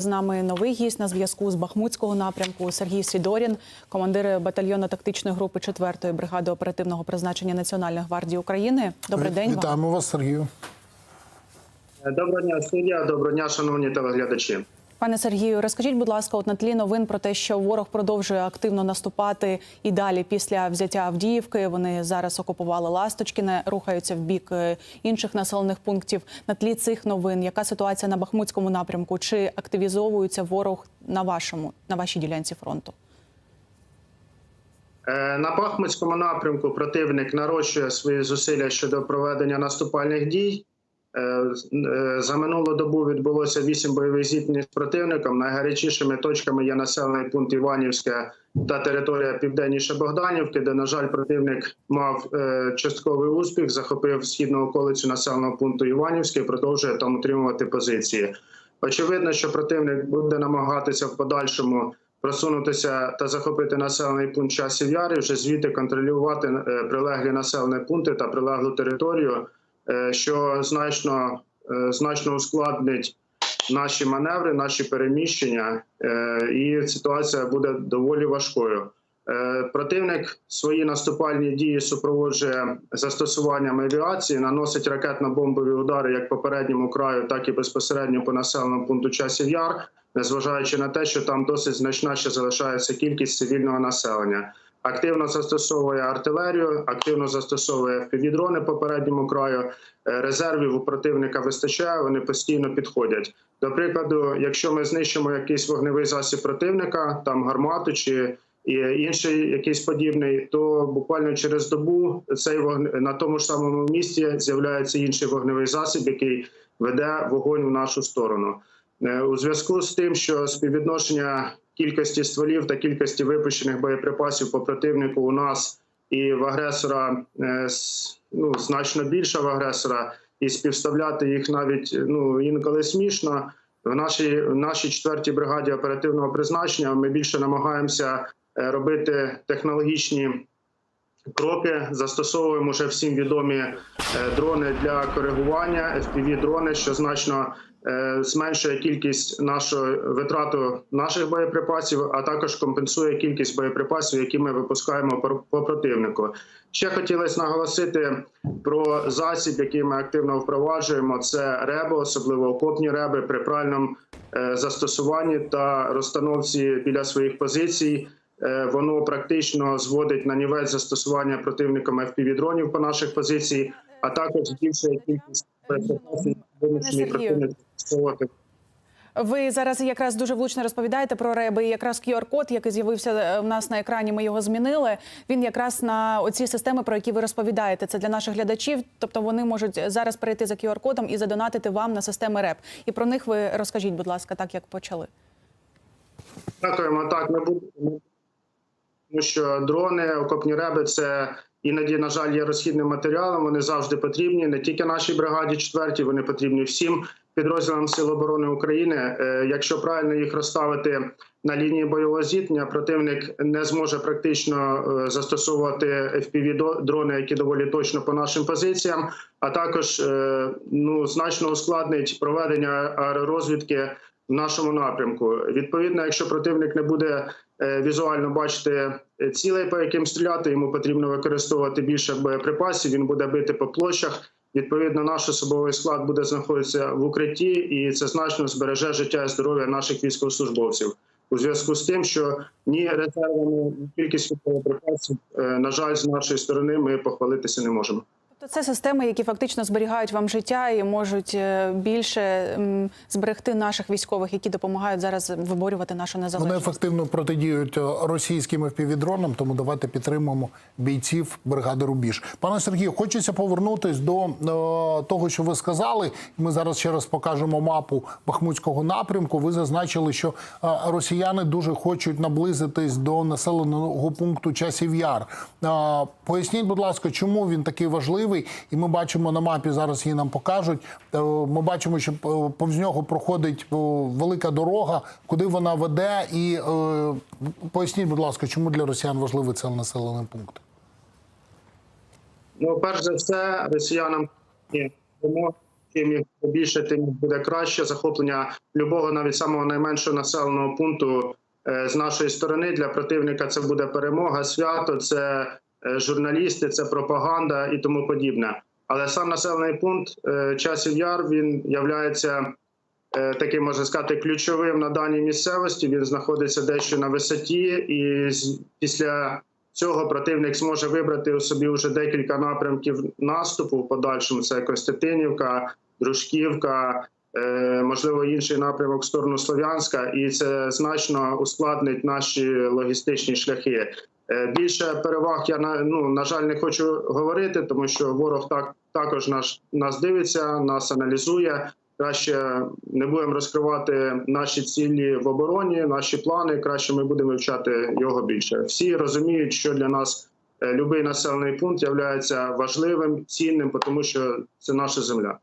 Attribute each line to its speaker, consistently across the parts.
Speaker 1: З нами новий гість на зв'язку з Бахмутського напрямку Сергій Сідорін, командир батальйону тактичної групи 4-ї бригади оперативного призначення Національної гвардії України. Добрий день. вам.
Speaker 2: Вас, Сергію.
Speaker 3: Доброго дня, студія. Доброго дня, шановні телеглядачі.
Speaker 1: Пане Сергію, розкажіть, будь ласка, от на тлі новин про те, що ворог продовжує активно наступати і далі після взяття Авдіївки. Вони зараз окупували Ласточкіне, рухаються в бік е, інших населених пунктів. На тлі цих новин, яка ситуація на Бахмутському напрямку? Чи активізовується ворог на вашому на вашій ділянці фронту?
Speaker 3: Е, На Бахмутському напрямку противник нарощує свої зусилля щодо проведення наступальних дій. Е, е, За минулу добу відбулося вісім бойових зіткнень з противником. Найгарячішими точками є населений пункт Іванівське та територія південніше Богданівки, де, на жаль, противник мав е, частковий успіх, захопив східну околицю населеного пункту Іванівське і продовжує там утримувати позиції. Очевидно, що противник буде намагатися в подальшому просунутися та захопити населений пункт часів яри, вже звідти контролювати прилеглі населені пункти та прилеглу територію, що значно, е, значно ускладнить наші маневри, наші переміщення, е, і ситуація буде доволі важкою. Е, Противник свої наступальні дії супроводжує застосуванням авіації, наносить ракетно-бомбові удари як по передньому краю, так і безпосередньо по населеному пункту часів яр, незважаючи на те, що там досить значна ще залишається кількість цивільного населення. Активно застосовує артилерію, активно застосовує півдрони по передньому краю. Е, Резервів у противника вистачає, вони постійно підходять. До прикладу, якщо ми знищимо якийсь вогневий засіб противника, там гармату чи інший якийсь подібний, то буквально через добу цей вогне на тому ж самому місці з'являється інший вогневий засіб, який веде вогонь в нашу сторону. Е, У зв'язку з тим, що співвідношення кількості стволів та кількості випущених боєприпасів по противнику у нас і в агресора е, ну, значно більше в агресора, і співставляти їх навіть ну інколи смішно. В нашій в нашій четвертій бригаді оперативного призначення ми більше намагаємося е, робити технологічні кроки. Застосовуємо вже всім відомі е, дрони для коригування, fpv дрони, що значно зменшує кількість нашої витрату наших боєприпасів, а також компенсує кількість боєприпасів, які ми випускаємо по- противнику. Ще хотілося наголосити про засіб, який ми активно впроваджуємо. Це реби, особливо окопні реби при правильному е, застосуванні та розстановці біля своїх позицій. Е, Воно практично зводить на нівець застосування противником FPV-дронів по наших позиції, а також збільшує кількість боєприпасів, вимушений
Speaker 1: Сергію.
Speaker 3: противник.
Speaker 1: Ви зараз якраз дуже влучно розповідаєте про реби. І якраз QR-код, який з'явився е, в нас на екрані, ми його змінили. Він якраз на оці системи, про які ви розповідаєте. Це для наших глядачів. Тобто вони можуть зараз перейти за QR-кодом і задонатити вам на системи РЕП. І про них ви розкажіть, будь ласка, так як почали.
Speaker 3: Дякуємо. Так, ми будемо. Тому що дрони, окопні реби це іноді, на жаль, є розхідним матеріалом. Вони завжди потрібні не тільки нашій бригаді четвертій, вони потрібні всім підрозділам Сил оборони України. Е, Якщо правильно їх розставити на лінії бойового зіткнення, противник не зможе практично е, застосовувати fpv дрони, які доволі точно по нашим позиціям, а також е, ну значно ускладнить проведення аеророзвідки в нашому напрямку. Відповідно, якщо противник не буде візуально бачити е, цілей, по яким стріляти, йому потрібно використовувати більше боєприпасів. Він буде бити по площах. Відповідно, наш особовий склад буде знаходитися в укритті, і це значно збереже життя і здоров'я наших військовослужбовців. У зв'язку з тим, що ні резервами, ні кількістю боєприпасів, е, на жаль, з нашої сторони ми похвалитися не можемо.
Speaker 1: Тобто це системи, які фактично зберігають вам життя і можуть е, більше зберегти наших військових, які допомагають зараз виборювати нашу
Speaker 2: Вони
Speaker 1: незалежність.
Speaker 2: ефективно протидіють е, російським FPV-дронам, тому давайте підтримуємо бійців бригади Рубіж. Пане Сергію, хочеться повернутись до е, того, що ви сказали. Ми зараз ще раз покажемо мапу Бахмутського напрямку. Ви зазначили, що росіяни дуже хочуть наблизитись до населеного пункту Часів Яр. Е, Поясніть, будь ласка, чому він такий важливий? І ми бачимо на мапі зараз її нам покажуть. Е, Ми бачимо, що е, повз нього проходить е, велика дорога, куди вона веде. І поясніть, будь ласка, чому для росіян важливий цей населений пункт?
Speaker 3: Ну, перш за все, росіянам ні, чим їх більше, тим буде краще. Захоплення любого, навіть самого найменшого населеного пункту з нашої сторони для противника це буде перемога, свято, це журналісти, це пропаганда і тому подібне. Але сам населений пункт е, часів яр він являється е, таким, можна сказати, ключовим на даній місцевості. Він знаходиться дещо на висоті, і після цього противник зможе вибрати у собі вже декілька напрямків наступу в подальшому. Це Костянтинівка, Дружківка, е, можливо, інший напрямок в сторону Слов'янська, і це значно ускладнить наші логістичні шляхи. Е, Більше переваг я ну на жаль не хочу говорити, тому що ворог так також наш нас дивиться, нас аналізує. Краще не будемо розкривати наші цілі в обороні, наші плани. Краще ми будемо вивчати його більше. Всі розуміють, що для нас е, будь-який населений пункт є важливим, цінним, тому що це наша земля.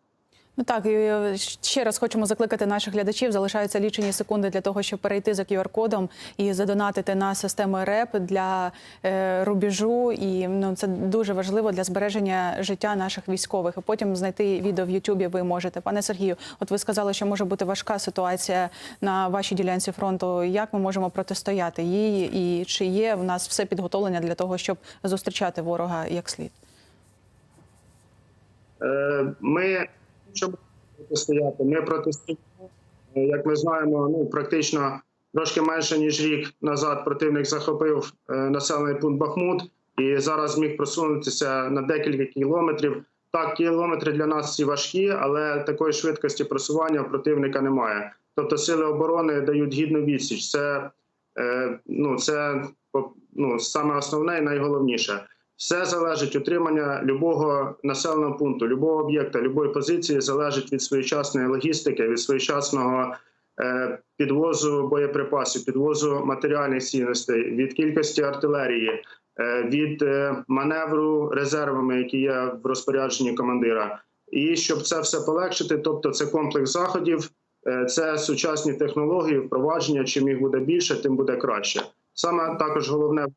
Speaker 1: Ну так і е, ще раз хочемо закликати наших глядачів. Залишаються лічені секунди для того, щоб перейти за QR-кодом і задонатити на систему РЕП для е, рубежу. І ну це дуже важливо для збереження життя наших військових. І потім знайти відео в Ютубі. Ви можете, пане Сергію. От ви сказали, що може бути важка ситуація на вашій ділянці фронту. Як ми можемо протистояти їй, і чи є в нас все підготовлення для того, щоб зустрічати ворога як слід?
Speaker 3: Е, Ми щоб протистояти, ми протистоїмо. Е, Як ми знаємо, ну практично трошки менше ніж рік назад противник захопив е, населений пункт Бахмут і зараз зміг просунутися на декілька кілометрів. Так, кілометри для нас всі важкі, але такої швидкості просування противника немає. Тобто сили оборони дають гідну відсіч. Це е, ну це ну, саме основне і найголовніше. Все залежить утримання любого населеного пункту, любого об'єкта, любої позиції залежить від своєчасної логістики, від своєчасного е, підвозу боєприпасів, підвозу матеріальних цінностей, від кількості артилерії, е, від е, маневру резервами, які є в розпорядженні командира. І щоб це все полегшити, тобто це комплекс заходів, це сучасні технології, впровадження. Чим їх буде більше, тим буде краще. Саме також головне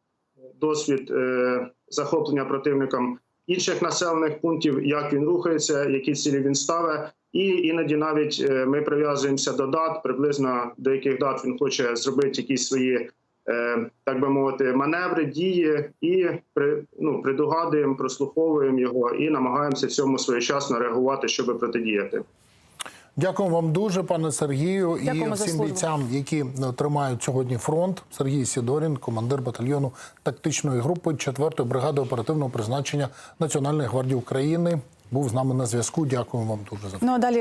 Speaker 3: досвід е, захоплення противником інших населених пунктів, як він рухається, які цілі він ставить. І іноді навіть е, ми прив'язуємося до дат, приблизно до яких дат він хоче зробити якісь свої, е, так би мовити, маневри, дії, і ну, предугадуємо, прослуховуємо його і намагаємося цьому своєчасно реагувати, щоб протидіяти.
Speaker 2: Дякую вам дуже, пане Сергію,
Speaker 1: Дякую
Speaker 2: і всім бійцям, які е, тримають сьогодні фронт. Сергій Сідорін, командир батальйону тактичної групи 4-ї бригади оперативного призначення Національної гвардії України, був з нами на зв'язку. Дякую вам дуже за
Speaker 1: Ну далі.